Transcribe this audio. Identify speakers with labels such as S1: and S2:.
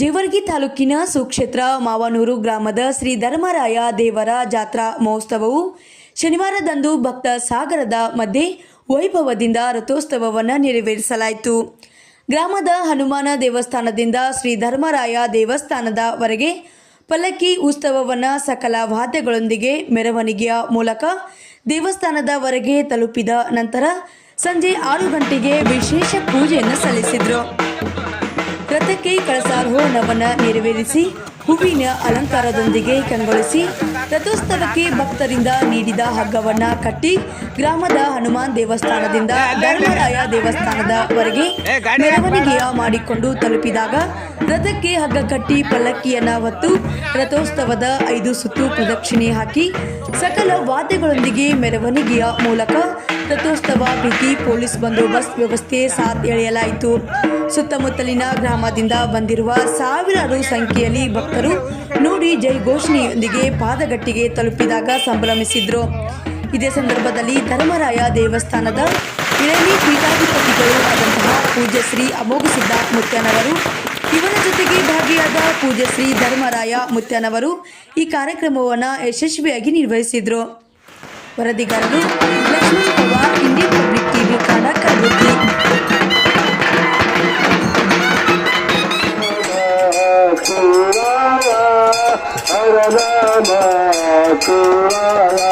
S1: ಜೇವರ್ಗಿ ತಾಲೂಕಿನ ಸುಕ್ಷೇತ್ರ ಮಾವನೂರು ಗ್ರಾಮದ ಶ್ರೀ ಧರ್ಮರಾಯ ದೇವರ ಜಾತ್ರಾ ಮಹೋತ್ಸವವು ಶನಿವಾರದಂದು ಭಕ್ತ ಸಾಗರದ ಮಧ್ಯೆ ವೈಭವದಿಂದ ರಥೋತ್ಸವವನ್ನು ನೆರವೇರಿಸಲಾಯಿತು. ಗ್ರಾಮದ ಹನುಮಾನ ದೇವಸ್ಥಾನದಿಂದ ಶ್ರೀ ಧರ್ಮರಾಯ ದೇವಸ್ಥಾನದವರೆಗೆ ಪಲ್ಲಕ್ಕಿ ಉತ್ಸವವನ್ನು ಸಕಲ ವಾದ್ಯಗಳೊಂದಿಗೆ ಮೆರವಣಿಗೆಯ ಮೂಲಕ ದೇವಸ್ಥಾನದವರೆಗೆ ತಲುಪಿದ ನಂತರ ಸಂಜೆ ಆರು ಗಂಟೆಗೆ ವಿಶೇಷ ಪೂಜೆಯನ್ನು ಸಲ್ಲಿಸಿದರು. ರಥಕ್ಕೆ ಕಳಸಾರೋಹಣವನ್ನು ನೆರವೇರಿಸಿ ಹೂವಿನ ಅಲಂಕಾರದೊಂದಿಗೆ ಕಂಗೊಳಿಸಿ ರಥೋತ್ಸವಕ್ಕೆ ಭಕ್ತರಿಂದ ನೀಡಿದ ಹಗ್ಗವನ್ನ ಕಟ್ಟಿ ಗ್ರಾಮದ ಹನುಮಾನ್ ದೇವಸ್ಥಾನದಿಂದ ಧರ್ಮರಾಯ ದೇವಸ್ಥಾನದವರೆಗೆ ಮೆರವಣಿಗೆಯ ಮಾಡಿಕೊಂಡು ತಲುಪಿದಾಗ ರಥಕ್ಕೆ ಹಗ್ಗ ಕಟ್ಟಿ ಪಲ್ಲಕ್ಕಿಯನ್ನ ಹೊತ್ತು ರಥೋತ್ಸವದ ಐದು ಸುತ್ತು ಪ್ರದಕ್ಷಿಣೆ ಹಾಕಿ ಸಕಲ ವಾದ್ಯಗಳೊಂದಿಗೆ ಮೆರವಣಿಗೆಯ ಮೂಲಕ ರಥೋತ್ಸವ ಬಿಗಿ ಪೊಲೀಸ್ ಬಂದೋಬಸ್ತ್ ವ್ಯವಸ್ಥೆ ಸಾಥ್ ಎಳೆಯಲಾಯಿತು. ಸುತ್ತಮುತ್ತಲಿನ ಗ್ರಾಮದಿಂದ ಬಂದಿರುವ ಸಾವಿರಾರು ಸಂಖ್ಯೆಯಲ್ಲಿ ಭಕ್ತರು ನೋಡಿ ಜೈ ಘೋಷಣೆಯೊಂದಿಗೆ ಪಾದಗಟ್ಟಿಗೆ ತಲುಪಿದಾಗ ಸಂಭ್ರಮಿಸಿದ್ರು. ಇದೇ ಸಂದರ್ಭದಲ್ಲಿ ಧರ್ಮರಾಯ ದೇವಸ್ಥಾನದ ಇರಲಿ ಪೀಠಾಧಿಪತಿಗಳು ಆದಂತಹ ಪೂಜ್ಯ ಶ್ರೀ ಸಿದ್ಧಾರ್ಥ ಮುತ್ಯನವರು, ಇವರ ಜೊತೆಗೆ ಭಾಗಿಯಾದ ಪೂಜ್ಯ ಶ್ರೀ ಧರ್ಮರಾಯ ಮುತ್ಯನವರು ಈ ಕಾರ್ಯಕ್ರಮವನ್ನು ಯಶಸ್ವಿಯಾಗಿ ನಿರ್ವಹಿಸಿದ್ರು. ವರದಿಗಾರರು
S2: Thank you.